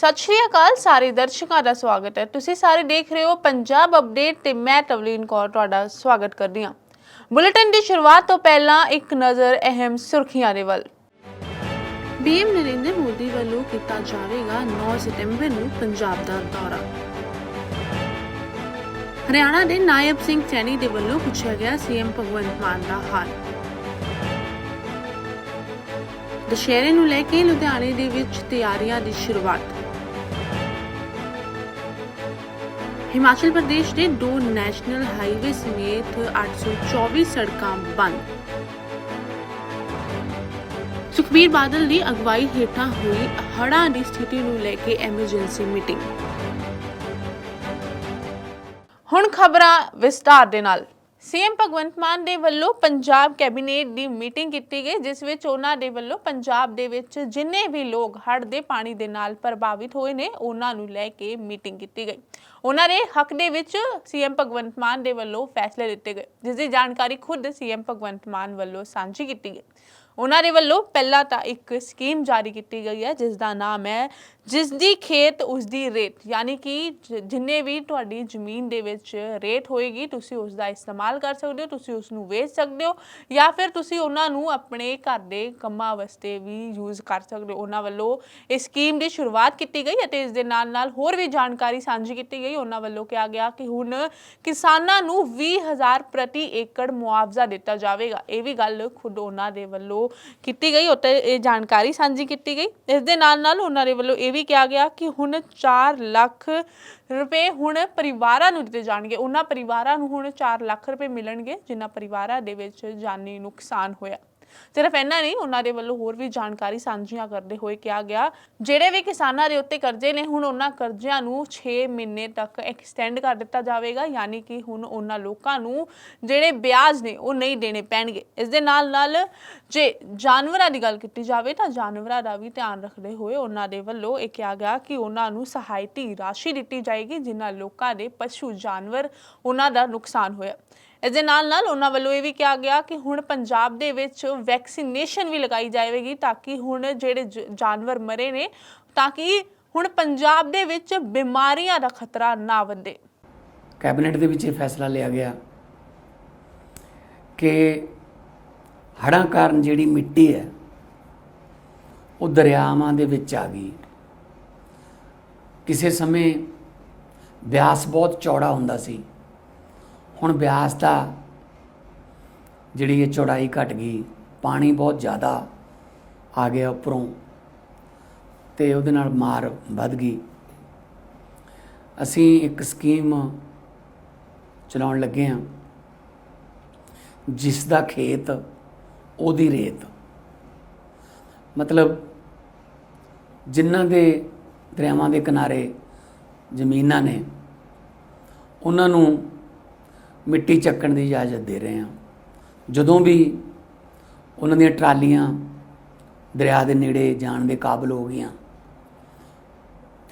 ਸਤਿ ਸ਼੍ਰੀ ਅਕਾਲ ਸਾਰੇ ਦਰਸ਼ਕਾਂ ਦਾ ਸਵਾਗਤ ਹੈ। ਤੁਸੀਂ ਸਾਰੇ ਦੇਖ ਰਹੇ ਹੋ ਪੰਜਾਬ ਅਪਡੇਟ ਤੇ ਮੈਂ ਤਵਲੀਨ ਕੌਰ ਤੁਹਾਡਾ ਸਵਾਗਤ ਕਰਦੀ ਹਾਂ। ਬੁਲੇਟਿਨ ਦੀ ਸ਼ੁਰੂਆਤ ਤੋਂ ਪਹਿਲਾਂ ਇੱਕ ਨਜ਼ਰ ਅਹਿਮ ਸੁਰਖੀਆਂ ਦੇ ਵੱਲ। ਪੀਐਮ ਨਰਿੰਦਰ ਮੋਦੀ ਵੱਲੋਂ ਕੀਤਾ ਜਾਵੇਗਾ 9 ਸਤੰਬਰ ਨੂੰ ਪੰਜਾਬ ਦਾ ਦੌਰਾ। ਹਰਿਆਣਾ ਦੇ ਨਾਇਬ ਸਿੰਘ ਚੈਨੀ ਦੇ ਵੱਲੋਂ ਪੁੱਛਿਆ ਗਿਆ ਸੀਐਮ ਭਗਵੰਤ ਮਾਨ ਦਾ ਹਾਲ। ਦੁਸ਼ਹਿਰੇ ਨੂੰ ਲੈ ਕੇ ਲੁਧਿਆਣੇ ਦੇ ਵਿੱਚ ਤਿਆਰੀਆਂ ਦੀ ਸ਼ੁਰੂਆਤ। ਹਿਮਾਚਲ ਪ੍ਰਦੇਸ਼ ਦੇ ਦੋ ਨੈਸ਼ਨਲ ਹਾਈਵੇ ਸਮੇਤ 824 ਸੜਕਾਂ ਬੰਦ। ਸੁਖਬੀਰ ਬਾਦਲ ਦੀ ਅਗਵਾਈ ਹੇਠਾਂ ਹੋਈ ਹੜ੍ਹਾਂ ਦੀ ਸਥਿਤੀ ਨੂੰ ਲੈ ਕੇ ਐਮਰਜੈਂਸੀ ਮੀਟਿੰਗ। ਹੁਣ ਖਬਰਾਂ ਵਿਸਤਾਰ ਦੇ ਨਾਲ। ਸੀਐਮ ਭਗਵੰਤ ਮਾਨ ਦੇ ਵੱਲੋਂ ਪੰਜਾਬ ਕੈਬਨਿਟ ਦੀ ਮੀਟਿੰਗ ਕੀਤੀ ਗਈ, ਜਿਸ ਵਿੱਚ ਉਹਨਾਂ ਦੇ ਵੱਲੋਂ ਪੰਜਾਬ ਦੇ ਵਿੱਚ ਜਿੰਨੇ ਵੀ ਲੋਕ ਹੜ੍ਹ ਦੇ ਪਾਣੀ ਦੇ ਨਾਲ ਪ੍ਰਭਾਵਿਤ ਹੋਏ ਨੇ, ਉਹਨਾਂ ਨੂੰ ਲੈ ਕੇ ਮੀਟਿੰਗ ਕੀਤੀ ਗਈ। ਉਹਨਾਂ ਦੇ ਹੱਕ ਦੇ ਵਿੱਚ ਸੀਐਮ ਭਗਵੰਤ ਮਾਨ ਦੇ ਵੱਲੋਂ ਫੈਸਲੇ ਦਿੱਤੇ ਗਏ, ਜਿਸ ਦੀ ਜਾਣਕਾਰੀ ਖੁਦ ਸੀਐਮ ਭਗਵੰਤ ਮਾਨ ਵੱਲੋਂ ਸਾਂਝੀ ਕੀਤੀ ਗਈ। ਉਹਨਾਂ ਦੇ ਵੱਲੋਂ ਪਹਿਲਾਂ ਤਾਂ ਇੱਕ ਸਕੀਮ ਜਾਰੀ ਕੀਤੀ ਗਈ ਹੈ, ਜਿਸ ਦਾ ਨਾਮ ਹੈ ਜਿਸ ਦੀ ਖੇਤ ਉਸ ਦੀ ਰੇਤ, ਯਾਨੀ ਕਿ ਜ- ਜਿੰਨੇ ਵੀ ਤੁਹਾਡੀ ਜ਼ਮੀਨ ਦੇ ਵਿੱਚ ਰੇਤ ਹੋਏਗੀ, ਤੁਸੀਂ ਉਸ ਦਾ ਇਸਤੇਮਾਲ ਕਰ ਸਕਦੇ ਹੋ, ਤੁਸੀਂ ਉਸ ਨੂੰ ਵੇਚ ਸਕਦੇ ਹੋ, ਜਾਂ ਫਿਰ ਤੁਸੀਂ ਉਹਨਾਂ ਨੂੰ ਆਪਣੇ ਘਰ ਦੇ ਕੰਮਾਂ ਵਾਸਤੇ ਵੀ ਯੂਜ਼ ਕਰ ਸਕਦੇ ਹੋ। ਉਹਨਾਂ ਵੱਲੋਂ ਇਸ ਸਕੀਮ ਦੀ ਸ਼ੁਰੂਆਤ ਕੀਤੀ ਗਈ ਅਤੇ ਇਸ ਦੇ ਨਾਲ ਨਾਲ ਹੋਰ ਵੀ ਜਾਣਕਾਰੀ ਸਾਂਝੀ ਕੀਤੀ ਗਈ। ਉਹਨਾਂ ਵੱਲੋਂ ਕਿਹਾ ਗਿਆ ਕਿ ਹੁਣ ਕਿਸਾਨਾਂ ਨੂੰ 20000 ਪ੍ਰਤੀ ਏਕੜ ਮੁਆਵਜ਼ਾ ਦਿੱਤਾ ਜਾਵੇਗਾ। ਇਹ ਵੀ ਗੱਲ ਖੁਦ ਉਹਨਾਂ ਦੇ ਵੱਲੋਂ ਕੀਤੀ ਗਈ, ਉੱਤੇ ਇਹ ਜਾਣਕਾਰੀ ਸਾਂਝੀ ਕੀਤੀ ਗਈ। ਇਸ ਦੇ ਨਾਲ ਨਾਲ ਉਹਨਾਂ ਦੇ ਵੱਲੋਂ ਇਹ ਵੀ ਕਿਹਾ ਗਿਆ ਕਿ ਹੁਣ 4 ਲੱਖ ਰੁਪਏ ਹੁਣ ਪਰਿਵਾਰਾਂ ਨੂੰ ਦਿੱਤੇ ਜਾਣਗੇ। ਉਹਨਾਂ ਪਰਿਵਾਰਾਂ ਨੂੰ ਹੁਣ 4 ਲੱਖ ਰੁਪਏ ਮਿਲਣਗੇ, ਜਿਨ੍ਹਾਂ ਪਰਿਵਾਰਾਂ ਦੇ ਵਿੱਚ ਜਾਨੀ ਨੁਕਸਾਨ ਹੋਇਆ। ਸਿਰਫ ਇੰਨਾ ਨਹੀਂ, ਉਹਨਾਂ ਦੇ ਵੱਲੋਂ ਹੋਰ ਵੀ ਜਾਣਕਾਰੀ ਸਾਂਝੀਆਂ ਕਰਦੇ ਹੋਏ ਕਿਹਾ ਗਿਆ। ਜਿਹੜੇ ਵੀ ਕਿਸਾਨਾਂ ਦੇ ਉੱਤੇ ਕਰਜ਼ੇ ਨੇ, ਹੁਣ ਉਹਨਾਂ ਕਰਜ਼ਿਆਂ ਨੂੰ 6 ਮਹੀਨੇ ਤੱਕ ਐਕਸਟੈਂਡ ਕਰ ਦਿੱਤਾ ਜਾਵੇਗਾ। ਯਾਨੀ ਕਿ ਹੁਣ ਉਹਨਾਂ ਲੋਕਾਂ ਨੂੰ ਜਿਹੜੇ ਵਿਆਜ ਨੇ, ਉਹ ਨਹੀਂ ਦੇਣੇ ਪੈਣਗੇ। ਇਸ ਦੇ ਨਾਲ ਨਾਲ ਜੇ ਜਾਨਵਰਾਂ ਦੀ ਗੱਲ ਕੀਤੀ ਜਾਵੇ, ਤਾਂ ਜਾਨਵਰਾਂ ਦਾ ਵੀ ਧਿਆਨ ਰੱਖਦੇ ਹੋਏ ਉਹਨਾਂ ਦੇ ਵੱਲੋਂ ਇਹ ਕਿਹਾ ਗਿਆ ਕਿ ਉਹਨਾਂ ਨੂੰ ਸਹਾਇਤੀ ਰਾਸ਼ੀ ਦਿੱਤੀ ਜਾਏਗੀ, ਜਿਨ੍ਹਾਂ ਲੋਕਾਂ ਦੇ ਪਸ਼ੂ ਜਾਨਵਰ ਉਹਨਾਂ ਦਾ ਨੁਕਸਾਨ ਹੋਇਆ। ਇਸ ਦੇ ਨਾਲ ਨਾਲ ਉਹਨਾਂ ਵੱਲੋਂ ਇਹ ਵੀ ਕਿਹਾ ਗਿਆ ਕਿ ਹੁਣ ਪੰਜਾਬ ਦੇ ਵਿੱਚ ਵੈਕਸੀਨੇਸ਼ਨ ਵੀ ਲਗਾਈ ਜਾਵੇਗੀ ਤਾਂ ਕਿ ਹੁਣ ਜਿਹੜੇ ਜ- ਜਾਨਵਰ ਮਰੇ ਨੇ, ਤਾਂ ਕਿ ਹੁਣ ਪੰਜਾਬ ਦੇ ਵਿੱਚ ਬਿਮਾਰੀਆਂ ਦਾ ਖਤਰਾ ਨਾ ਵਧੇ। ਕੈਬਨਿਟ ਦੇ ਵਿੱਚ ਇਹ ਫੈਸਲਾ ਲਿਆ ਗਿਆ ਕਿ ਹੜ੍ਹਾਂ ਕਾਰਨ ਜਿਹੜੀ ਮਿੱਟੀ ਹੈ, ਉਹ ਦਰਿਆਵਾਂ ਦੇ ਵਿੱਚ ਆ ਗਈ। ਕਿਸੇ ਸਮੇਂ ਬਿਆਸ ਬਹੁਤ ਚੌੜਾ ਹੁੰਦਾ ਸੀ। ਹੁਣ ਬਿਆਸ ਦਾ ਜਿਹੜੀ ਇਹ ਚੌੜਾਈ ਘਟ ਗਈ, ਪਾਣੀ ਬਹੁਤ ਜ਼ਿਆਦਾ ਆ ਗਿਆ ਉੱਪਰੋਂ ਤੇ ਉਹਦੇ ਨਾਲ ਮਾਰ ਵੱਧ ਗਈ। ਅਸੀਂ ਇੱਕ ਸਕੀਮ ਚਲਾਉਣ ਲੱਗੇ ਹਾਂ, ਜਿਸ ਦਾ ਖੇਤ ਉਹਦੀ ਰੇਤ। ਮਤਲਬ ਜਿਨ੍ਹਾਂ ਦੇ ਦਰਿਆਵਾਂ ਦੇ ਕਿਨਾਰੇ ਜ਼ਮੀਨਾਂ ਨੇ, ਉਹਨਾਂ ਨੂੰ ਮਿੱਟੀ ਚੱਕਣ ਦੀ ਇਜਾਜ਼ਤ ਦੇ ਰਹੇ ਹਾਂ। ਜਦੋਂ ਵੀ ਉਹਨਾਂ ਦੀਆਂ ਟਰਾਲੀਆਂ ਦਰਿਆ ਦੇ ਨੇੜੇ ਜਾਣ ਦੇ ਕਾਬਲ ਹੋ ਗਈਆਂ,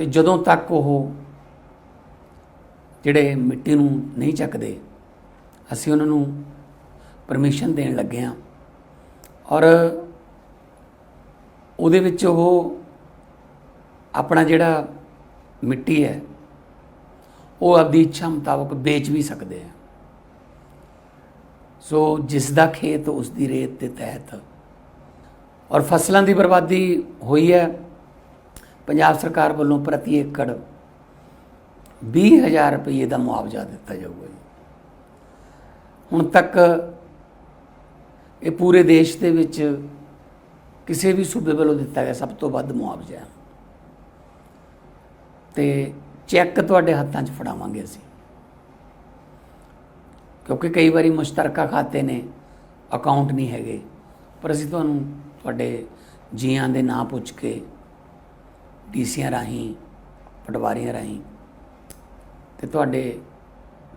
ਤੇ ਜਦੋਂ ਤੱਕ ਉਹ ਜਿਹੜੇ ਮਿੱਟੀ ਨੂੰ ਨਹੀਂ ਚੱਕਦੇ, ਅਸੀਂ ਉਹਨਾਂ ਨੂੰ ਪਰਮਿਸ਼ਨ ਦੇਣ ਲੱਗੇ ਹਾਂ। ਔਰ ਉਹਦੇ ਵਿੱਚ ਉਹ ਆਪਣਾ ਜਿਹੜਾ ਮਿੱਟੀ ਹੈ, ਉਹ ਆਪਦੀ ਇੱਛਾ ਮੁਤਾਬਕ ਵੇਚ ਵੀ ਸਕਦੇ ਆ। ਸੋ ਜਿਸ ਦਾ ਖੇਤ ਉਸ ਦੀ ਰੇਤ ਦੇ ਤਹਿਤ। ਔਰ ਫਸਲਾਂ ਦੀ ਬਰਬਾਦੀ ਹੋਈ ਹੈ। ਪੰਜਾਬ ਸਰਕਾਰ ਵੱਲੋਂ ਪ੍ਰਤੀ ਏਕੜ 20000 ਰੁਪਏ ਦਾ ਮੁਆਵਜ਼ਾ ਦਿੱਤਾ ਜਾਊਗਾ ਜੀ। ਹੁਣ ਤੱਕ ਇਹ ਪੂਰੇ ਦੇਸ਼ ਦੇ ਵਿੱਚ ਕਿਸੇ ਵੀ ਸੂਬੇ ਵੱਲੋਂ ਦਿੱਤਾ ਗਿਆ ਸਭ ਤੋਂ ਵੱਧ ਮੁਆਵਜ਼ਾ ਹੈ। ਤੇ ਚੈੱਕ ਤੁਹਾਡੇ ਹੱਥਾਂ 'ਚ ਫੜਾਵਾਂਗੇ ਅਸੀਂ। ਕਿਉਂਕਿ ਕਈ ਵਾਰੀ ਮੁਸ਼ਤਰਕਾ ਖਾਤੇ ਨੇ ਅਕਾਊਂਟ ਨਹੀਂ ਹੈਗੇ। ਪਰ ਅਸੀਂ ਤੁਹਾਨੂੰ ਤੁਹਾਡੇ ਜੀਆਂ ਦੇ ਨਾਂ ਪੁੱਛ ਕੇ, ਡੀਸੀਆਂ ਰਾਹੀਂ, ਪਟਵਾਰੀਆਂ ਰਾਹੀਂ, ਤੇ ਤੁਹਾਡੇ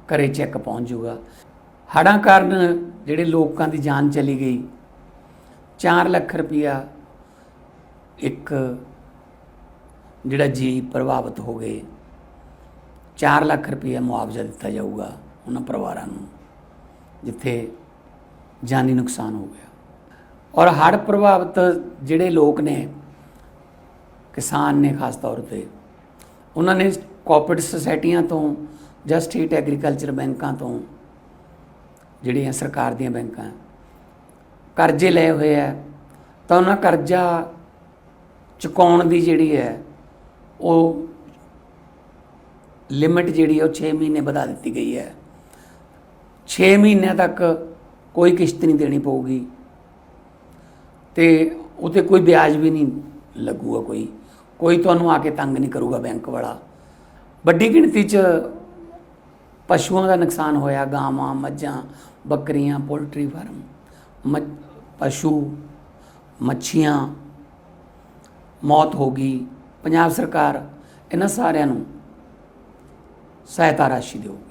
ਘਰੇ ਚੈੱਕ ਪਹੁੰਚ ਜਾਊਗਾ। ਹੜ੍ਹਾਂ ਕਾਰਨ ਜਿਹੜੇ ਲੋਕਾਂ ਦੀ ਜਾਨ ਚਲੀ ਗਈ 4 ਲੱਖ ਰੁਪਇਆ ਇੱਕ ਜਿਹੜਾ ਜੀ ਪ੍ਰਭਾਵਿਤ ਹੋ ਗਏ 4 ਲੱਖ ਰੁਪਇਆ ਮੁਆਵਜ਼ਾ ਦਿੱਤਾ ਜਾਊਗਾ ਉਹਨਾਂ ਪਰਿਵਾਰਾਂ ਨੂੰ। ਜਿੱਥੇ ਜਾਨੀ ਨੁਕਸਾਨ ਹੋ ਗਿਆ। ਔਰ ਹੜ੍ਹ ਪ੍ਰਭਾਵਿਤ ਜਿਹੜੇ ਲੋਕ ਨੇ, ਕਿਸਾਨ ਨੇ ਖਾਸ ਤੌਰ ਤੇ, ਉਹਨਾਂ ਨੇ ਕੋਆਪਰੇਟਿਵ ਸੁਸਾਇਟੀਆਂ ਤੋਂ ਜਾਂ ਸਟੇਟ ਐਗਰੀਕਲਚਰ ਬੈਂਕਾਂ ਤੋਂ ਜਿਹੜੀਆਂ ਸਰਕਾਰ ਦੀਆਂ ਬੈਂਕਾਂ, ਕਰਜ਼ੇ ਲਏ ਹੋਏ ਆ, ਤਾਂ ਉਹਨਾਂ ਕਰਜ਼ਾ ਚੁਕਾਉਣ ਦੀ ਜਿਹੜੀ ਹੈ, ਉਹ ਲਿਮਿਟ ਜਿਹੜੀ ਉਹ 6 ਮਹੀਨੇ ਵਧਾ ਦਿੱਤੀ ਗਈ ਹੈ। 6 ਮਹੀਨਿਆਂ ਤੱਕ ਕੋਈ ਕਿਸ਼ਤ ਨਹੀਂ ਦੇਣੀ ਪਊਗੀ। ਤੇ ਉਤੇ ਕੋਈ ਵਿਆਜ ਵੀ ਨਹੀਂ ਲੱਗੂਗਾ ਕੋਈ। ਕੋਈ ਤੁਹਾਨੂੰ ਆ ਕੇ ਤੰਗ ਨਹੀਂ ਕਰੂਗਾ ਬੈਂਕ ਵਾਲਾ। ਵੱਡੀ ਗਿਣਤੀ 'ਚ ਪਸ਼ੂਆਂ ਦਾ ਨੁਕਸਾਨ ਹੋਇਆ, ਗਾਵਾਂ, ਮੱਝਾਂ, ਬੱਕਰੀਆਂ, ਪੋਲਟਰੀ ਫਾਰਮ ਮੱਝ ਪਸ਼ੂ, ਮੱਛੀਆਂ, ਮੌਤ ਹੋ ਗਈ। ਪੰਜਾਬ ਸਰਕਾਰ ਇਹਨਾਂ ਸਾਰਿਆਂ ਨੂੰ ਸਹਾਇਤਾ ਰਾਸ਼ੀ ਦੇਊਗੀ।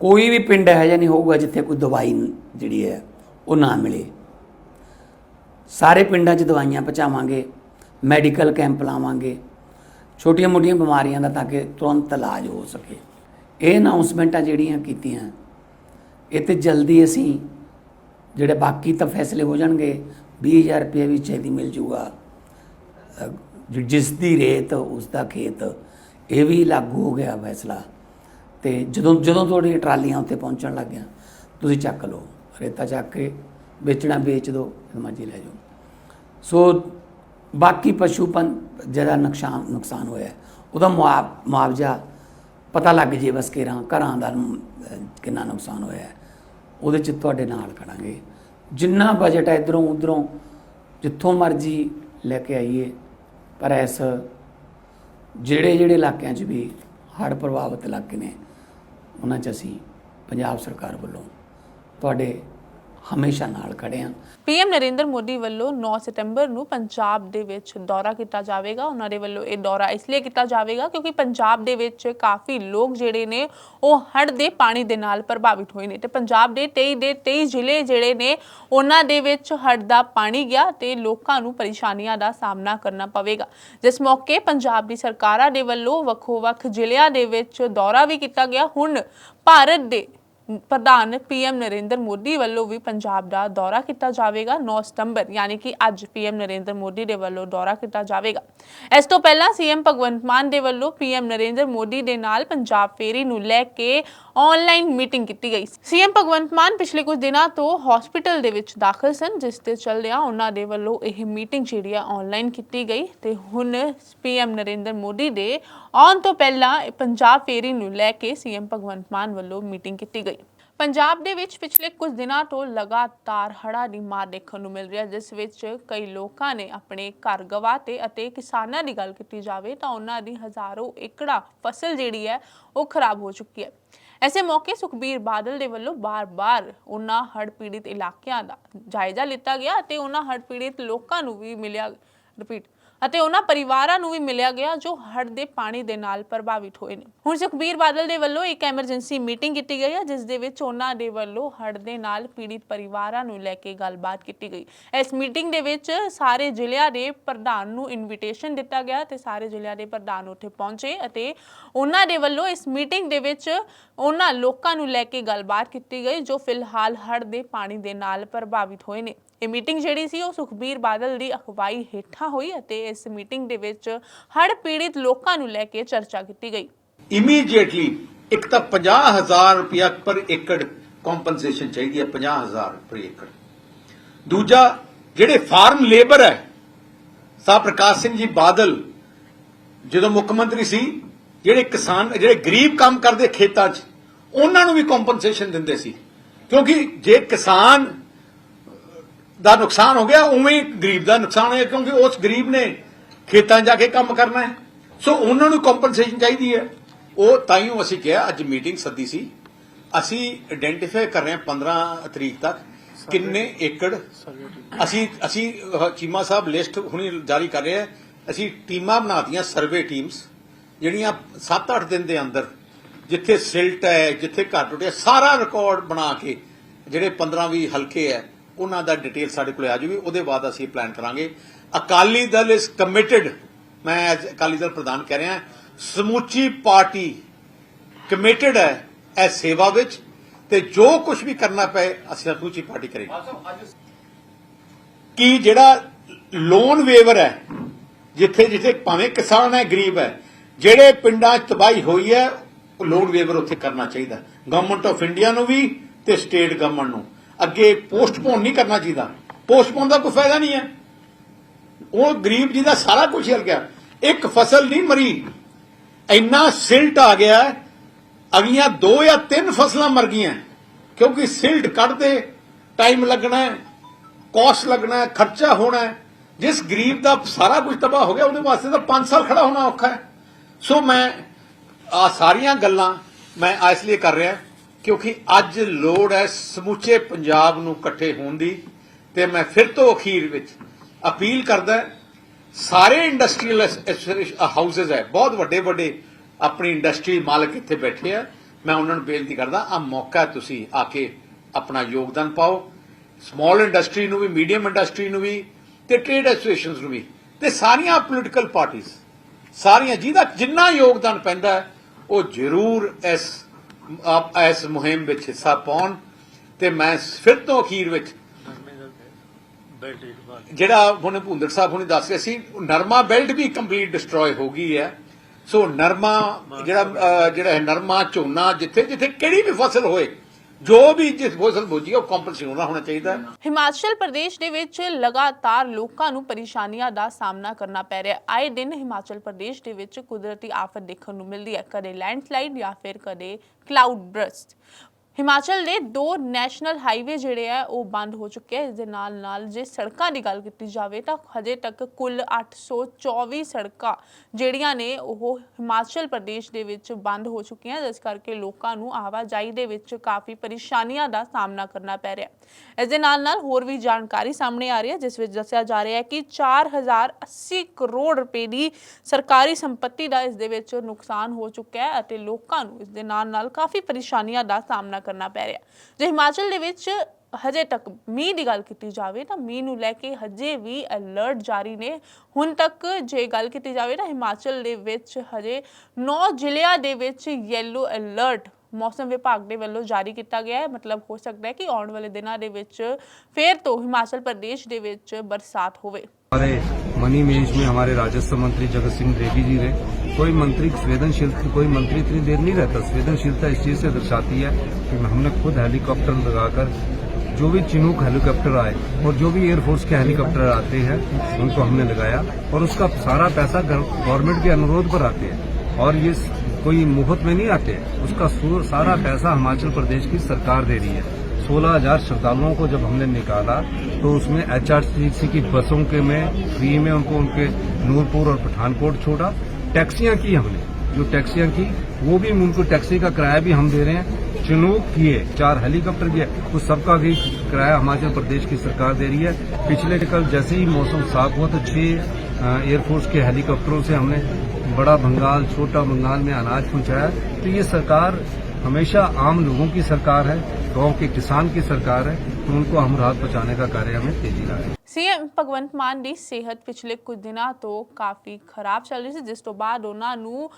ਕੋਈ ਵੀ ਪਿੰਡ ਹੈ ਜਾਂ ਨਹੀਂ ਹੋਊਗਾ ਜਿੱਥੇ ਕੋਈ ਦਵਾਈ ਜਿਹੜੀ ਹੈ ਉਹ ਨਾ ਮਿਲੇ। ਸਾਰੇ ਪਿੰਡਾਂ 'ਚ ਦਵਾਈਆਂ ਪਹੁੰਚਾਵਾਂਗੇ, ਮੈਡੀਕਲ ਕੈਂਪ ਲਾਵਾਂਗੇ, ਛੋਟੀਆਂ-ਮੋਟੀਆਂ ਬਿਮਾਰੀਆਂ ਦਾ ਤਾਂ ਕਿ ਤੁਰੰਤ ਇਲਾਜ ਹੋ ਸਕੇ। ਇਹ ਅਨਾਉਂਸਮੈਂਟਾਂ ਜਿਹੜੀਆਂ ਕੀਤੀਆਂ, ਇਹ ਤੇ ਜਲਦੀ ਅਸੀਂ ਜਿਹੜੇ ਬਾਕੀ ਤਾਂ ਫੈਸਲੇ ਹੋ ਜਾਣਗੇ 20000 ਰੁਪਏ ਵੀ ਛੇਤੀ ਮਿਲ ਜੂਗਾ। ਜਿਸ ਦੀ ਰੇਤ, ਉਸ ਦਾ ਖੇਤ, ਇਹ ਵੀ ਲਾਗੂ ਹੋ ਗਿਆ ਫੈਸਲਾ। ਤੇ ਜਦੋਂ ਜਦੋਂ ਤੁਹਾਡੀ ਟਰਾਲੀਆਂ ਉੱਤੇ ਪਹੁੰਚਣ ਲੱਗ ਗਿਆ, ਤੁਸੀਂ ਚੱਕ ਲਓ, ਰੇਤਾ ਚੱਕ ਕੇ ਵੇਚਣਾ, ਵੇਚ ਦਿਓ ਮਰਜ਼ੀ ਲੈ ਜਾਓ। ਸੋ ਬਾਕੀ ਪਸ਼ੂ ਪੰ ਜਿਹੜਾ ਨੁਕਸਾਨ ਨੁਕਸਾਨ ਹੋਇਆ, ਉਹਦਾ ਮੁਆਵ- ਮੁਆਵਜ਼ਾ ਪਤਾ ਲੱਗ ਜੇ ਬਸ ਕਿਰਾਂ ਘਰਾਂ ਦਾ ਕਿੰਨਾ ਨੁਕਸਾਨ ਹੋਇਆ। ਉਹਦੇ ਚ ਤੁਹਾਡੇ ਨਾਲ ਖੜਾਂਗੇ। ਜਿੰਨਾ ਬਜਟ ਹੈ ਇਧਰੋਂ ਉਧਰੋਂ, ਜਿੱਥੋਂ ਮਰਜ਼ੀ ਲੈ ਕੇ ਆਈਏ, ਪਰ ਇਸ ਜਿਹੜੇ ਜਿਹੜੇ ਇਲਾਕਿਆਂ 'ਚ ਵੀ ਹੜ੍ਹ ਪ੍ਰਭਾਵਿਤ ਇਲਾਕੇ ਨੇ ਉਹਨਾਂ 'ਚ ਅਸੀਂ ਪੰਜਾਬ ਸਰਕਾਰ ਵੱਲੋਂ ਤੁਹਾਡੇ ਹਮੇਸ਼ਾ ਨਾਲ ਖੜੇ ਹਾਂ। ਪੀਐਮ ਨਰਿੰਦਰ ਮੋਦੀ ਵੱਲੋਂ 9 ਸਤੰਬਰ ਨੂੰ ਪੰਜਾਬ ਦੇ ਵਿੱਚ ਦੌਰਾ ਕੀਤਾ ਜਾਵੇਗਾ। ਉਹਨਾਂ ਦੇ ਵੱਲੋਂ ਇਹ ਦੌਰਾ ਇਸ ਲਈ ਕੀਤਾ ਜਾਵੇਗਾ ਕਿਉਂਕਿ ਪੰਜਾਬ ਦੇ ਵਿੱਚ ਕਾਫੀ ਲੋਕ ਜਿਹੜੇ ਨੇ, ਉਹ ਹੜ੍ਹ ਦੇ ਪਾਣੀ ਦੇ ਨਾਲ ਪ੍ਰਭਾਵਿਤ ਹੋਏ ਨੇ ਤੇ ਪੰਜਾਬ ਦੇ 23 ਦੇ 23 ਜ਼ਿਲ੍ਹੇ ਜਿਹੜੇ ਨੇ, ਉਹਨਾਂ ਦੇ ਵਿੱਚ ਹੜ੍ਹ ਦਾ ਪਾਣੀ ਗਿਆ ਤੇ ਲੋਕਾਂ ਨੂੰ ਪਰੇਸ਼ਾਨੀਆਂ ਦਾ ਸਾਹਮਣਾ ਕਰਨਾ ਪਵੇਗਾ। ਜਿਸ ਮੌਕੇ ਪੰਜਾਬ ਦੀ ਸਰਕਾਰਾਂ ਦੇ ਵੱਲੋਂ ਵੱਖੋ-ਵੱਖ ਜ਼ਿਲ੍ਹਿਆਂ ਦੇ ਵਿੱਚ ਦੌਰਾ ਵੀ ਕੀਤਾ ਗਿਆ। ਹੁਣ ਭਾਰਤ ਦੇ ਪ੍ਰਧਾਨ ਪੀਐਮ ਨਰਿੰਦਰ ਮੋਦੀ ਵੱਲੋਂ ਵੀ ਪੰਜਾਬ ਦਾ ਦੌਰਾ ਕੀਤਾ ਜਾਵੇਗਾ 9 ਸਤੰਬਰ, ਯਾਨੀ ਕਿ ਅੱਜ ਪੀਐਮ ਨਰਿੰਦਰ ਮੋਦੀ ਦੇ ਵੱਲੋਂ ਦੌਰਾ ਕੀਤਾ ਜਾਵੇਗਾ। ਇਸ ਤੋਂ ਪਹਿਲਾਂ ਸੀਐਮ ਭਗਵੰਤ ਮਾਨ ਦੇ ਵੱਲੋਂ ਪੀਐਮ ਨਰਿੰਦਰ ਮੋਦੀ ਦੇ ਨਾਲ ਪੰਜਾਬ ਫੇਰੀ ਨੂੰ ਲੈ ਕੇ ਆਨਲਾਈਨ ਮੀਟਿੰਗ ਕੀਤੀ ਗਈ ਸੀਐਮ ਭਗਵੰਤ ਮਾਨ ਪਿਛਲੇ ਕੁਝ ਦਿਨਾਂ ਤੋਂ ਹਸਪੀਟਲ ਦੇ ਵਿੱਚ ਦਾਖਲ ਸਨ, ਜਿਸ ਦੇ ਚੱਲਦਿਆਂ ਉਹਨਾਂ ਦੇ ਵੱਲੋਂ ਇਹ ਮੀਟਿੰਗ ਜਿਹੜੀ ਆ ਆਨਲਾਈਨ ਕੀਤੀ ਗਈ ਤੇ ਹੁਣ ਪੀਐਮ ਨਰਿੰਦਰ ਮੋਦੀ ਦੇ ਆਉਣ ਤੋਂ ਪਹਿਲਾਂ ਪੰਜਾਬ ਫੇਰੀ ਨੂੰ ਲੈ ਕੇ ਸੀਐਮ ਭਗਵੰਤ ਮਾਨ ਵੱਲੋਂ ਮੀਟਿੰਗ ਕੀਤੀ ਗਈ। ਪੰਜਾਬ ਦੇ ਵਿੱਚ ਪਿਛਲੇ ਕੁਝ ਦਿਨਾਂ ਤੋਂ ਲਗਾਤਾਰ ਹੜ੍ਹਾਂ ਦੀ ਮਾਰ ਦੇਖਣ ਨੂੰ ਮਿਲ ਰਹੀ ਹੈ, ਜਿਸ ਵਿੱਚ ਕਈ ਲੋਕਾਂ ਨੇ ਆਪਣੇ ਘਰ ਗਵਾਤੇ ਅਤੇ ਕਿਸਾਨਾਂ ਦੀ ਗੱਲ ਕੀਤੀ ਜਾਵੇ ਤਾਂ ਉਹਨਾਂ ਦੀ ਹਜ਼ਾਰੋਂ ਏਕੜਾ ਫਸਲ ਜਿਹੜੀ ਹੈ ਉਹ ਖਰਾਬ ਹੋ ਚੁੱਕੀ ਹੈ। ਐਸੇ ਮੌਕੇ ਸੁਖਬੀਰ ਬਾਦਲ ਦੇ ਵੱਲੋਂ ਬਾਰ-ਬਾਰ ਉਹਨਾਂ ਹੜ੍ਹ ਪੀੜਿਤ ਇਲਾਕਿਆਂ ਦਾ ਜਾਇਜ਼ਾ ਲਿੱਤਾ ਗਿਆ ਅਤੇ ਉਹਨਾਂ ਹੜ੍ਹ ਪੀੜਿਤ ਲੋਕਾਂ ਨੂੰ ਵੀ ਮਿਲਿਆ। ਰਿਪੀਟ ਅਤੇ ਉਹਨਾਂ ਪਰਿਵਾਰਾਂ ਨੂੰ ਵੀ ਮਿਲਿਆ ਗਿਆ ਜੋ ਹੜ੍ਹ ਦੇ ਪਾਣੀ ਦੇ ਨਾਲ ਪ੍ਰਭਾਵਿਤ ਹੋਏ ਨੇ। ਹੁਣ ਸੁਖਬੀਰ ਬਾਦਲ ਦੇ ਵੱਲੋਂ ਇੱਕ ਐਮਰਜੈਂਸੀ ਮੀਟਿੰਗ ਕੀਤੀ ਗਈ ਹੈ, ਜਿਸ ਦੇ ਵਿੱਚ ਉਹਨਾਂ ਦੇ ਵੱਲੋਂ ਹੜ੍ਹ ਦੇ ਨਾਲ ਪੀੜਿਤ ਪਰਿਵਾਰਾਂ ਨੂੰ ਲੈ ਕੇ ਗੱਲਬਾਤ ਕੀਤੀ ਗਈ। ਇਸ ਮੀਟਿੰਗ ਦੇ ਵਿੱਚ ਸਾਰੇ ਜ਼ਿਲ੍ਹਿਆਂ ਦੇ ਪ੍ਰਧਾਨ ਨੂੰ ਇਨਵੀਟੇਸ਼ਨ ਦਿੱਤਾ ਗਿਆ ਤੇ ਸਾਰੇ ਜ਼ਿਲ੍ਹਿਆਂ ਦੇ ਪ੍ਰਧਾਨ ਉੱਥੇ ਪਹੁੰਚੇ ਅਤੇ ਉਹਨਾਂ ਦੇ ਵੱਲੋਂ ਇਸ ਮੀਟਿੰਗ ਦੇ ਵਿੱਚ ਉਹਨਾਂ ਲੋਕਾਂ ਨੂੰ ਲੈ ਕੇ ਗੱਲਬਾਤ ਕੀਤੀ ਗਈ, ਜੋ ਫਿਲਹਾਲ ਹੜ੍ਹ ਦੇ ਪਾਣੀ ਦੇ ਨਾਲ ਪ੍ਰਭਾਵਿਤ ਹੋਏ ਨੇ। ਇਹ ਮੀਟਿੰਗ ਜਿਹੜੀ ਸੀ ਉਹ ਸੁਖਬੀਰ ਬਾਦਲ ਦੀ ਅਗਵਾਈ ਹੇਠਾਂ ਹੋਈ ਅਤੇ ਇਸ ਮੀਟਿੰਗ ਦੇ ਵਿੱਚ ਹੜ੍ਹ ਪੀੜਿਤ ਲੋਕਾਂ ਨੂੰ ਲੈ ਕੇ ਚਰਚਾ ਕੀਤੀ ਗਈ। ਇਮੀਡੀਏਟਲੀ ਇੱਕ ਤਾਂ 50000 ਰੁਪਇਆ ਪਰ ਏਕੜ ਕੰਪਨਸੇਸ਼ਨ ਚਾਹੀਦੀ ਹੈ 50000 ਪਰ ਏਕੜ। ਦੂਜਾ, ਜਿਹੜੇ ਫਾਰਮ ਲੇਬਰ ਹੈ ਸਾਹਿਬ ਪ੍ਰਕਾਸ਼ ਸਿੰਘ ਜੀ ਬਾਦਲ, ਜਦੋਂ ਮੁੱਖ ਮੰਤਰੀ ਸੀ, ਜਿਹੜੇ ਕਿਸਾਨ, ਜਿਹੜੇ ਗਰੀਬ ਕੰਮ ਕਰਦੇ ਖੇਤਾਂ 'ਚ, ਉਹਨਾਂ ਨੂੰ ਵੀ ਕੰਪਨਸੇਸ਼ਨ ਦਿੰਦੇ ਸੀ। ਕਿਉਂਕਿ ਜੇ ਕਿਸਾਨ ਦਾ ਨੁਕਸਾਨ ਹੋ ਗਿਆ, ਉਵੇਂ ਹੀ ਗਰੀਬ ਦਾ ਨੁਕਸਾਨ ਹੋਇਆ, ਕਿਉਂਕਿ ਉਸ ਗਰੀਬ ਨੇ ਖੇਤਾਂ ਜਾ ਕੇ ਕੰਮ ਕਰਨਾ ਹੈ। ਸੋ ਉਹਨਾਂ ਨੂੰ ਕੰਪਨਸੇਸ਼ਨ ਚਾਹੀਦੀ ਹੈ। ਉਹ ਤਾਈਓ ਅਸੀਂ ਕਿਹਾ, ਅੱਜ ਮੀਟਿੰਗ ਸੱਦੀ ਸੀ। ਅਸੀਂ ਆਇਡੈਂਟੀਫਾਈ ਕਰ ਰਹੇ ਹਾਂ 15 ਤਰੀਕ ਤੱਕ ਕਿੰਨੇ ਏਕੜ। ਅਸੀਂ ਅਸੀਂ ਚੀਮਾ ਸਾਹਿਬ ਲਿਸਟ ਹੁਣੀ ਜਾਰੀ ਕਰ ਰਹੇ ਹਾਂ। ਅਸੀਂ ਟੀਮਾਂ ਬਣਾਤੀਆਂ ਸਰਵੇ ਟੀਮਸ ਜਿਹੜੀਆਂ 7-8 ਦਿਨ ਦੇ ਅੰਦਰ ਜਿੱਥੇ ਸਿਲਟ ਹੈ, ਜਿੱਥੇ ਘਰ ਟੁੱਟਿਆ, ਸਾਰਾ ਰਿਕਾਰਡ ਬਣਾ ਕੇ, ਜਿਹੜੇ 15-20 ਹਲਕੇ ਹੈ ਉਹਨਾਂ ਦਾ ਡਿਟੇਲ ਸਾਡੇ ਕੋਲ ਆ ਜੂਗੀ ਉਹਦੇ ਬਾਅਦ ਅਸੀਂ ਪਲਾਨ ਕਰਾਂਗੇ। ਅਕਾਲੀ ਦਲ ਇਸ ਕਮਿਟਡ ਮੈਂ ਅਕਾਲੀ ਦਲ ਪ੍ਰਧਾਨ ਕਹਿ ਰਿਹਾ ਸਮੁੱਚੀ ਪਾਰਟੀ ਕਮਿਟਡ ਹੈ ਇਸ ਸੇਵਾ ਵਿੱਚ ਤੇ ਜੋ ਕੁਝ ਵੀ ਕਰਨਾ ਪਏ ਅਸੀਂ ਸਮੁੱਚੀ ਪਾਰਟੀ ਕਰੇਗੀ। ਕਿ ਜਿਹੜਾ ਲੋਨ ਵੇਵਰ ਹੈ ਜਿੱਥੇ ਜਿੱਥੇ ਭਾਵੇਂ ਕਿਸਾਨ ਹੈ ਗਰੀਬ ਹੈ ਜਿਹੜੇ ਪਿੰਡਾਂ 'ਚ ਤਬਾਹੀ ਹੋਈ ਹੈ ਲੋਡ ਵੇਵਰ ਉੱਥੇ ਕਰਨਾ ਚਾਹੀਦਾ। ਗਵਰਨਮੈਂਟ ਆਫ ਇੰਡੀਆ ਨੂੰ ਵੀ ਤੇ ਸਟੇਟ ਗਵਰਨਮੈਂਟ ਨੂੰ। ਅੱਗੇ ਪੋਸਟਪੋਨ ਨਹੀਂ ਕਰਨਾ ਚਾਹੀਦਾ। ਪੋਸਟਪੋਨ ਦਾ ਕੋਈ ਫਾਇਦਾ ਨਹੀਂ ਹੈ। ਉਹ ਗਰੀਬ ਜੀ ਦਾ ਸਾਰਾ ਕੁਝ ਹਿਲ ਗਿਆ। ਇੱਕ ਫਸਲ ਨਹੀਂ ਮਰੀ। ਇੰਨਾ ਸਿਲਟ ਆ ਗਿਆ ਅਗਲੀਆਂ ਦੋ ਜਾਂ ਤਿੰਨ ਫਸਲਾਂ ਮਰ ਗਈਆਂ। ਕਿਉਂਕਿ ਸਿਲਟ ਕੱਢਦੇ ਟਾਈਮ ਲੱਗਣਾ ਹੈ ਕਾਸਟ ਲੱਗਣਾ ਹੈ, ਖਰਚਾ ਹੋਣਾ ਹੈ। ਜਿਸ ਗਰੀਬ ਦਾ ਸਾਰਾ ਕੁਝ ਤਬਾਹ ਹੋ ਗਿਆ, ਉਹਦੇ ਵਾਸਤੇ ਤਾਂ 5 ਸਾਲ ਖੜਾ ਹੋਣਾ ਔਖਾ ਹੈ। ਸੋ ਮੈਂ ਆ ਸਾਰੀਆਂ ਗੱਲਾਂ ਮੈਂ ਇਸ ਲਈ ਕਰ ਰਿਹਾ। ਕਿਉਂਕਿ ਅੱਜ ਲੋੜ ਹੈ ਸਮੁੱਚੇ ਪੰਜਾਬ ਨੂੰ ਇਕੱਠੇ ਹੋਣ ਦੀ ਤੇ ਮੈਂ ਫਿਰ ਤੋਂ ਅਖੀਰ ਵਿੱਚ ਅਪੀਲ ਕਰਦਾ ਸਾਰੇ ਇੰਡਸਟਰੀਅਲ ਹਾਊਸਸ ਹੈ ਬਹੁਤ ਵੱਡੇ ਵੱਡੇ ਆਪਣੀ ਇੰਡਸਟਰੀ ਮਾਲਕ ਇੱਥੇ ਬੈਠੇ ਆ। ਮੈਂ ਉਹਨਾਂ ਨੂੰ ਬੇਨਤੀ ਕਰਦਾ ਆ ਮੌਕਾ ਤੁਸੀਂ ਆ ਕੇ ਆਪਣਾ ਯੋਗਦਾਨ ਪਾਓ। ਸਮਾਲ ਇੰਡਸਟਰੀ ਨੂੰ ਵੀ ਮੀਡੀਅਮ ਇੰਡਸਟਰੀ ਨੂੰ ਵੀ ਤੇ ਟ੍ਰੇਡ ਐਸੋਸੀਏਸ਼ਨਸ ਨੂੰ ਵੀ ਤੇ ਸਾਰੀਆਂ ਪੋਲੀਟੀਕਲ ਪਾਰਟੀਆਂ ਸਾਰੀਆਂ ਜਿਹਦਾ ਜਿੰਨਾ ਯੋਗਦਾਨ ਪੈਂਦਾ ਹੈ, ਉਹ ਜ਼ਰੂਰ ਇਸ ਆਪ- ਇਸ ਮੁਹਿੰਮ ਵਿੱਚ ਹਿੱਸਾ ਪਾਉਣ ਤੇ ਮੈਂ ਫਿਰ ਤੋਂ ਅਖੀਰ ਵਿੱਚ ਜਿਹੜਾ ਹੁਣ ਭੁੰਦਰ ਸਾਹਿਬ ਹੁਣੇ ਦੱਸ ਰਹੇ ਸੀ, ਨਰਮਾ ਬੈਲਟ ਵੀ ਕੰਪਲੀਟ ਡਿਸਟਰੋਏ ਹੋ ਗਈ ਹੈ। ਸੋ ਨਰਮਾ ਜਿਹੜਾ ਜਿਹੜਾ ਨਰਮਾ ਝੋਨਾ ਜਿੱਥੇ ਜਿੱਥੇ ਕਿਹੜੀ ਵੀ ਫਸਲ ਹੋਏ ਜੋ ਵੀ ਜਿਸ ਫਸਲ ਬੋਜੀ ਉਹ ਕੰਪਨਸੇਸ਼ਨ ਹੋਣਾ ਹੋਣਾ ਚਾਹੀਦਾ ਹੈ। ਹਿਮਾਚਲ ਪ੍ਰਦੇਸ਼ ਦੇ ਵਿੱਚ ਲਗਾਤਾਰ ਲੋਕਾਂ ਨੂੰ ਪਰੇਸ਼ਾਨੀਆਂ ਦਾ ਸਾਹਮਣਾ ਕਰਨਾ ਪੈ ਰਿਹਾ ਹੈ। ਆਏ ਦਿਨ ਹਿਮਾਚਲ ਪ੍ਰਦੇਸ਼ ਦੇ ਵਿੱਚ ਕੁਦਰਤੀ ਆਫਤ ਦੇਖਣ ਨੂੰ ਮਿਲਦੀ ਹੈ। ਕਦੇ ਲੈਂਡਸਲਾਈਡ ਜਾਂ ਫਿਰ ਕਦੇ ਕਲਾਊਡ ਬਰਸਟ। ਹਿਮਾਚਲ ਦੇ ਦੋ ਨੈਸ਼ਨਲ ਹਾਈਵੇ ਜਿਹੜੇ ਆ, ਉਹ ਬੰਦ ਹੋ ਚੁੱਕੇ ਆ। ਇਸ ਦੇ ਨਾਲ ਨਾਲ ਜੇ ਸੜਕਾਂ ਦੀ ਗੱਲ ਕੀਤੀ ਜਾਵੇ ਤਾਂ ਹਜੇ ਤੱਕ ਕੁੱਲ 824 ਸੜਕਾਂ ਜਿਹੜੀਆਂ ਨੇ, ਉਹ ਹਿਮਾਚਲ ਪ੍ਰਦੇਸ਼ ਦੇ ਵਿੱਚ ਬੰਦ ਹੋ ਚੁੱਕੀਆਂ। ਜਿਸ ਕਰਕੇ ਲੋਕਾਂ ਨੂੰ ਆਵਾਜਾਈ ਦੇ ਵਿੱਚ ਕਾਫੀ ਪਰੇਸ਼ਾਨੀਆਂ ਦਾ ਸਾਹਮਣਾ ਕਰਨਾ ਪੈ ਰਿਹਾ। ਇਸ ਦੇ ਨਾਲ ਨਾਲ ਹੋਰ ਵੀ ਜਾਣਕਾਰੀ ਸਾਹਮਣੇ ਆ ਰਹੀ ਹੈ, ਜਿਸ ਵਿੱਚ ਦੱਸਿਆ ਜਾ ਰਿਹਾ ਹੈ ਕਿ 4080 ਕਰੋੜ ਰੁਪਏ ਦੀ ਸਰਕਾਰੀ ਸੰਪਤੀ ਦਾ ਇਸ ਦੇ ਵਿੱਚ ਨੁਕਸਾਨ ਹੋ ਚੁੱਕਾ ਹੈ ਅਤੇ ਲੋਕਾਂ ਨੂੰ ਇਸ ਦੇ ਨਾਲ ਨਾਲ ਕਾਫੀ ਪਰੇਸ਼ਾਨੀਆਂ ਦਾ ਸਾਹਮਣਾ ਕਰਨਾ ਪੈ ਰਿਹਾ। ਜੇ ਹਿਮਾਚਲ ਦੇ ਵਿੱਚ ਹਜੇ ਤੱਕ ਮੀਂਹ ਦੀ ਗੱਲ ਕੀਤੀ ਜਾਵੇ ਤਾਂ ਮੀਂਹ ਨੂੰ ਲੈ ਕੇ ਹਜੇ ਵੀ ਅਲਰਟ ਜਾਰੀ ਨੇ। ਹੁਣ ਤੱਕ ਜੇ ਗੱਲ ਕੀਤੀ ਜਾਵੇ ਤਾਂ ਹਿਮਾਚਲ ਦੇ ਵਿੱਚ ਹਜੇ 9 ਜ਼ਿਲ੍ਹਿਆਂ ਦੇ ਵਿੱਚ ਯੈਲੋ ਅਲਰਟ ਮੌਸਮ ਵਿਭਾਗ ਦੇ ਵੱਲੋਂ ਜਾਰੀ ਕੀਤਾ ਗਿਆ ਹੈ। ਮਤਲਬ ਹੋ ਸਕਦਾ ਹੈ ਕਿ ਆਉਣ ਵਾਲੇ ਦਿਨਾਂ ਦੇ ਵਿੱਚ ਫੇਰ ਤੋਂ ਹਿਮਾਚਲ ਪ੍ਰਦੇਸ਼ ਦੇ ਵਿੱਚ ਬਰਸਾਤ ਹੋਵੇ। हमारे मनी मेज में हमारे राजस्व मंत्री जगत सिंह रेड्डी जी रहे। कोई मंत्री संवेदनशील कोई मंत्री इतनी देर नहीं रहता। संवेदनशीलता इस चीज़ से दर्शाती है कि हमने खुद हेलीकॉप्टर लगाकर, जो भी चिनूक हेलीकॉप्टर आए और जो भी एयरफोर्स के हेलीकॉप्टर आते हैं, उनको हमने लगाया और उसका सारा पैसा गवर्नमेंट के अनुरोध पर आते हैं। और ये कोई मुफ़्त में नहीं आते, उसका सारा पैसा हिमाचल प्रदेश की सरकार दे रही है। सोलह हज़ार श्रद्धालुओं को जब हमने निकाला तो उसमें एचआरटीसी की बसों के में, फ्री में उनको उनके नूरपुर और पठानकोट छोड़ा। टैक्सियाँ की हमने, जो टैक्सियाँ की, वो भी उनको टैक्सी का किराया भी हम दे रहे हैं। चिनूक किए, चार हेलीकॉप्टर किए उस सबका भी किराया हिमाचल प्रदेश की सरकार दे रही है। पिछले कल जैसे ही मौसम साफ़ हुआ तो छह एयरफोर्स के हेलीकॉप्टरों से हमने बड़ा बंगाल, छोटा बंगाल में अनाज पहुँचाया। तो ये सरकार हमेशा आम लोगों की सरकार है गांव के किसान की सरकार है तो उनको हम राहत पहुंचाने का कार्य हमें तेजी ला रहे हैं ਸੀਐਮ ਭਗਵੰਤ ਮਾਨ ਦੀ ਸਿਹਤ ਪਿਛਲੇ ਕੁਝ ਦਿਨਾਂ ਤੋਂ ਕਾਫੀ ਖਰਾਬ ਚੱਲ ਰਹੀ ਸੀ ਜਿਸ ਤੋਂ ਬਾਅਦ ਉਹਨਾਂ ਨੂੰ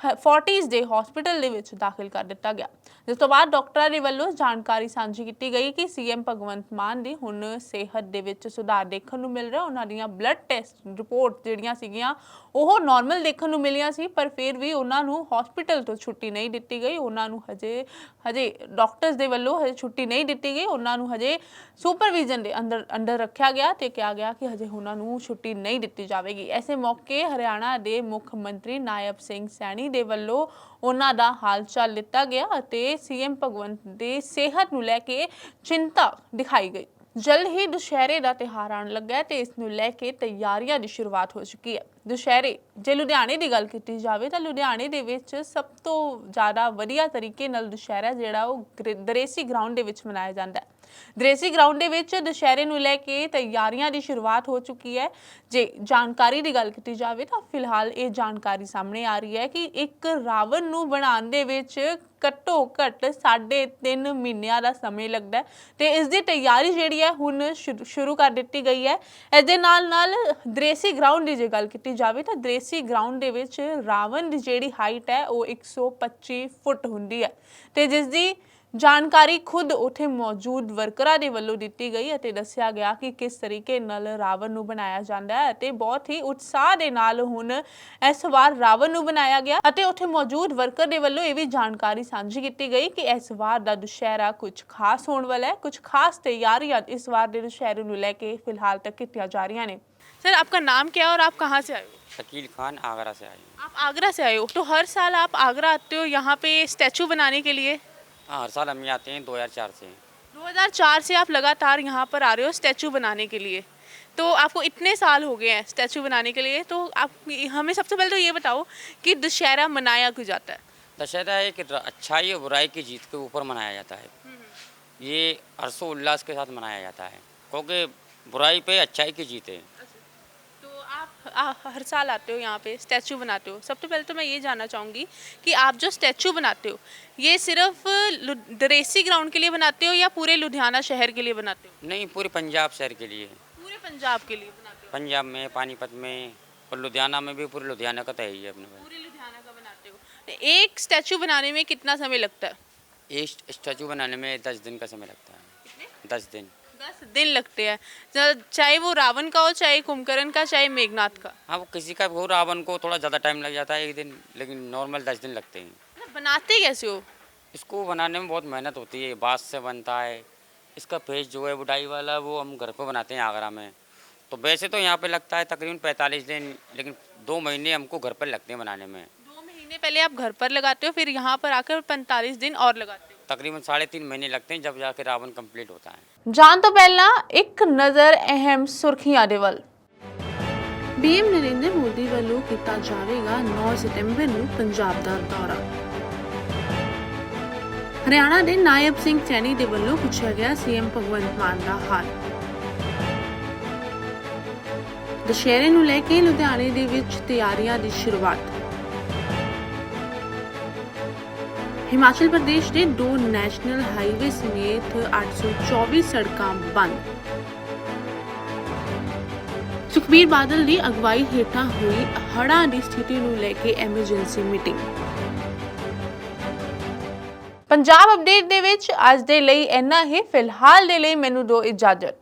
40s ਦੇ ਹਸਪੀਟਲ ਦੇ ਵਿੱਚ ਦਾਖਲ ਕਰ ਦਿੱਤਾ ਗਿਆ ਜਿਸ ਤੋਂ ਬਾਅਦ ਡਾਕਟਰਾਂ ਦੇ ਵੱਲੋਂ ਜਾਣਕਾਰੀ ਸਾਂਝੀ ਕੀਤੀ ਗਈ ਕਿ ਸੀਐਮ ਭਗਵੰਤ ਮਾਨ ਦੀ ਹੁਣ ਸਿਹਤ ਦੇ ਵਿੱਚ ਸੁਧਾਰ ਦੇਖਣ ਨੂੰ ਮਿਲ ਰਿਹਾ। ਉਹਨਾਂ ਦੀਆਂ ਬਲੱਡ ਟੈਸਟ ਰਿਪੋਰਟ ਜਿਹੜੀਆਂ ਸੀਗੀਆਂ, ਉਹ ਨਾਰਮਲ ਦੇਖਣ ਨੂੰ ਮਿਲੀਆਂ ਸੀ, ਪਰ ਫਿਰ ਵੀ ਉਹਨਾਂ ਨੂੰ ਹਸਪੀਟਲ ਤੋਂ ਛੁੱਟੀ ਨਹੀਂ ਦਿੱਤੀ ਗਈ। ਉਹਨਾਂ ਨੂੰ ਹਜੇ ਹਜੇ ਡਾਕਟਰਸ ਦੇ ਵੱਲੋਂ ਹਜੇ ਛੁੱਟੀ ਨਹੀਂ ਦਿੱਤੀ ਗਈ। ਉਹਨਾਂ ਨੂੰ ਹਜੇ ਸੁਪਰਵਿਜ਼ਨ ਦੇ ਅੰਦਰ ਅੰਡਰ ਰੱਖਿਆ ਗਿਆ ਤੇ ਕਿਹਾ ਗਿਆ ਕਿ ਹਜੇ ਉਹਨਾਂ ਨੂੰ ਛੁੱਟੀ ਨਹੀਂ ਦਿੱਤੀ ਜਾਵੇਗੀ। ਐਸੇ ਮੌਕੇ ਹਰਿਆਣਾ ਦੇ ਮੁੱਖ ਮੰਤਰੀ ਨਾਇਬ ਸਿੰਘ ਸੈਣੀ ਦੇ ਵੱਲੋਂ ਉਹਨਾਂ ਦਾ ਹਾਲ ਚਾਲ ਲਿੱਤਾ ਗਿਆ ਅਤੇ ਸੀਐਮ ਭਗਵੰਤ ਦੀ ਸਿਹਤ ਨੂੰ ਲੈ ਕੇ ਚਿੰਤਾ ਦਿਖਾਈ ਗਈ। ਜਲਦ ਹੀ ਦੁਸ਼ਹਿਰੇ ਦਾ ਤਿਉਹਾਰ ਆਉਣ ਲੱਗਾ ਹੈ ਤੇ ਇਸ ਨੂੰ ਲੈ ਕੇ ਤਿਆਰੀਆਂ ਦੀ ਸ਼ੁਰੂਆਤ ਹੋ ਚੁੱਕੀ ਹੈ। ਦੁਸ਼ਹਿਰੇ ਜੇ ਲੁਧਿਆਣੇ ਦੀ ਗੱਲ ਕੀਤੀ ਜਾਵੇ ਤਾਂ ਲੁਧਿਆਣੇ ਦੇ ਵਿੱਚ ਸਭ ਤੋਂ ਜ਼ਿਆਦਾ ਵਧੀਆ ਤਰੀਕੇ ਨਾਲ ਦੁਸ਼ਹਿਰਾ ਜਿਹੜਾ ਉਹ ਗ੍ਰੇ- ਦਰੇਸੀ ਗਰਾਊਂਡ ਦੇ ਵਿੱਚ ਮਨਾਇਆ ਜਾਂਦਾ ਹੈ। ਦਰੇਸੀ ਗਰਾਊਂਡ ਦੇ ਵਿੱਚ ਦੁਸ਼ਹਿਰੇ ਨੂੰ ਲੈ ਕੇ ਤਿਆਰੀਆਂ ਦੀ ਸ਼ੁਰੂਆਤ ਹੋ ਚੁੱਕੀ ਹੈ। ਜੇ ਜਾਣਕਾਰੀ ਦੀ ਗੱਲ ਕੀਤੀ ਜਾਵੇ ਤਾਂ ਫਿਲਹਾਲ ਇਹ ਜਾਣਕਾਰੀ ਸਾਹਮਣੇ ਆ ਰਹੀ ਹੈ ਕਿ ਇੱਕ ਰਾਵਣ ਨੂੰ ਬਣਾਉਣ ਦੇ ਵਿੱਚ ਘੱਟੋ ਘੱਟ 3.5 ਮਹੀਨਿਆਂ ਦਾ ਸਮੇਂ ਲੱਗਦਾ ਹੈ ਤੇ ਇਸ ਦੀ ਤਿਆਰੀ ਜਿਹੜੀ ਹੈ ਹੁਣ ਸ਼ੁਰੂ- ਸ਼ੁਰੂ ਕਰ ਦਿੱਤੀ ਗਈ ਹੈ। ਇਸ ਦੇ ਨਾਲ ਨਾਲ ਦਰੇਸੀ ਗਰਾਊਂਡ ਦੀ ਜੇ ਗੱਲ ਕੀਤੀ ਜਾਵੇ ਤਾਂ ਦਰੇਸੀ ਗਰਾਊਂਡ ਦੇ ਵਿੱਚ ਰਾਵਣ ਦੀ ਜਿਹੜੀ ਹਾਈਟ ਹੈ ਉਹ 125 ਫੁੱਟ ਹੁੰਦੀ ਹੈ ਤੇ ਜਿਸ ਦੀ ਜਾਣਕਾਰੀ ਖੁਦ ਉੱਥੇ ਮੌਜੂਦ ਵਰਕਰਾਂ ਦੇ ਵੱਲੋਂ ਦਿੱਤੀ ਗਈ ਅਤੇ ਦੱਸਿਆ ਗਿਆ ਕਿ ਕਿਸ ਤਰੀਕੇ ਨਾਲ ਰਾਵਣ ਨੂੰ ਬਣਾਇਆ ਜਾਂਦਾ ਹੈ ਅਤੇ ਬਹੁਤ ਹੀ ਉਤਸ਼ਾਹ ਦੇ ਨਾਲ ਹੁਣ ਇਸ ਵਾਰ ਰਾਵਣ ਨੂੰ ਬਣਾਇਆ ਗਿਆ ਅਤੇ ਉੱਥੇ ਮੌਜੂਦ ਵਰਕਰ ਦੇ ਵੱਲੋਂ ਇਹ ਵੀ ਜਾਣਕਾਰੀ ਸਾਂਝੀ ਕੀਤੀ ਗਈ ਕਿ ਇਸ ਵਾਰ ਦਾ ਦੁਸ਼ਹਿਰਾ ਕੁਝ ਖਾਸ ਹੋਣ ਵਾਲਾ ਹੈ ਕੁਝ ਖਾਸ ਤਿਆਰੀਆਂ ਇਸ ਵਾਰ ਦੇ ਦੁਸ਼ਹਿਰੇ ਨੂੰ ਲੈ ਕੇ ਫਿਲਹਾਲ ਤੱਕ ਕੀਤੀਆਂ ਜਾ ਰਹੀਆਂ ਨੇ सर आपका नाम क्या है और आप कहाँ से आए हो शकील खान आगरा से आए हैं। आप आगरा से आए हो तो हर साल आप आगरा आते हो यहाँ पे स्टैचू बनाने के लिए हाँ हर साल हम यहाँ आते हैं 2004 से। 2004 से आप लगातार यहाँ पर आ रहे हो स्टैचू बनाने के लिए। तो आपको इतने साल हो गए हैं स्टैचू बनाने के लिए तो आप हमें सबसे पहले तो ये बताओ कि दशहरा मनाया क्यों जाता है? दशहरा एक अच्छाई और बुराई की जीत के ऊपर मनाया जाता है। ये हर्षोल्लास के साथ मनाया जाता है क्योंकि बुराई पे अच्छाई की जीत है। आ, हर साल आते हो यहाँ पे स्टैचू बनाते हो। सबसे पहले तो मैं ये जानना चाहूँगी कि आप जो स्टैचू बनाते हो ये सिर्फ़ दरेसी ग्राउंड के लिए बनाते हो या पूरे लुधियाना शहर के लिए बनाते हो? नहीं पूरे पंजाब शहर के लिए। पूरे पंजाब के लिए बनाते हो? पंजाब में पानीपत में और लुधियाना में भी पूरे लुधियाना का तो है ही अपने पूरे लुधियाना का बनाते हो। तो एक स्टैचू बनाने में कितना समय लगता है? एक स्टैचू बनाने में दस दिन का समय लगता है। दस दिन। दस दिन लगते हैं। चाहे वो रावण का हो चाहे कुंभकर्ण का चाहे मेघनाथ का। हाँ वो किसी का भी हो रावण को थोड़ा ज़्यादा टाइम लग जाता है एक दिन लेकिन नॉर्मल दस दिन लगते हैं। मतलब बनाते कैसे हो? इसको बनाने में बहुत मेहनत होती है बाँस से बनता है इसका फेस जो है बुटाई वाला वो हम घर पे बनाते हैं आगरा में। तो वैसे तो यहाँ पे लगता है तकरीबन पैंतालीस दिन लेकिन दो महीने हमको घर पर लगते हैं बनाने में। दो महीने पहले आप घर पर लगाते हो फिर यहाँ पर आकर पैंतालीस दिन और लगाते हो? तकरीबन साढ़े तीन महीने लगते हैं जब जाके रावण कंप्लीट होता है ਜਾਣ ਤੋਂ ਪਹਿਲਾਂ ਇੱਕ ਨਜ਼ਰ ਅਹਿਮ ਸੁਰਖੀਆਂ ਦੇ ਵੱਲ ਪੀਐਮ ਨਰਿੰਦਰ ਮੋਦੀ ਵੱਲੋਂ ਕੀਤਾ ਜਾਵੇਗਾ 9 ਸਤੰਬਰ ਨੂੰ ਪੰਜਾਬ ਦਾ ਦੌਰਾ ਹਰਿਆਣਾ ਦੇ ਨਾਇਬ ਸਿੰਘ ਸੈਣੀ ਦੇ ਵੱਲੋਂ ਪੁੱਛਿਆ ਗਿਆ ਸੀਐਮ ਭਗਵੰਤ ਮਾਨ ਦਾ ਹਾਲ ਦੁਸ਼ਹਿਰੇ ਨੂੰ ਲੈ ਕੇ ਲੁਧਿਆਣੇ ਦੇ ਵਿੱਚ ਤਿਆਰੀਆਂ ਦੀ ਸ਼ੁਰੂਆਤ ਹਿਮਾਚਲ ਪ੍ਰਦੇਸ਼ ਦੇ ਦੋ ਨੈਸ਼ਨਲ ਹਾਈਵੇ ਸਮੇਤ 824 ਸੜਕਾਂ ਬੰਦ। ਸੁਖਬੀਰ ਬਾਦਲ ਦੀ ਅਗਵਾਈ ਹੇਠਾਂ ਹੋਈ ਹੜ੍ਹਾਂ ਦੀ ਸਥਿਤੀ ਨੂੰ ਲੈ ਕੇ ਐਮਰਜੈਂਸੀ ਮੀਟਿੰਗ। ਪੰਜਾਬ ਅਪਡੇਟ ਦੇ ਵਿੱਚ ਅੱਜ ਦੇ ਲਈ ਇੰਨਾ ਹੀ। ਫਿਲਹਾਲ ਦੇ ਲਈ ਮੈਨੂੰ ਦਿਓ ਇਜਾਜ਼ਤ।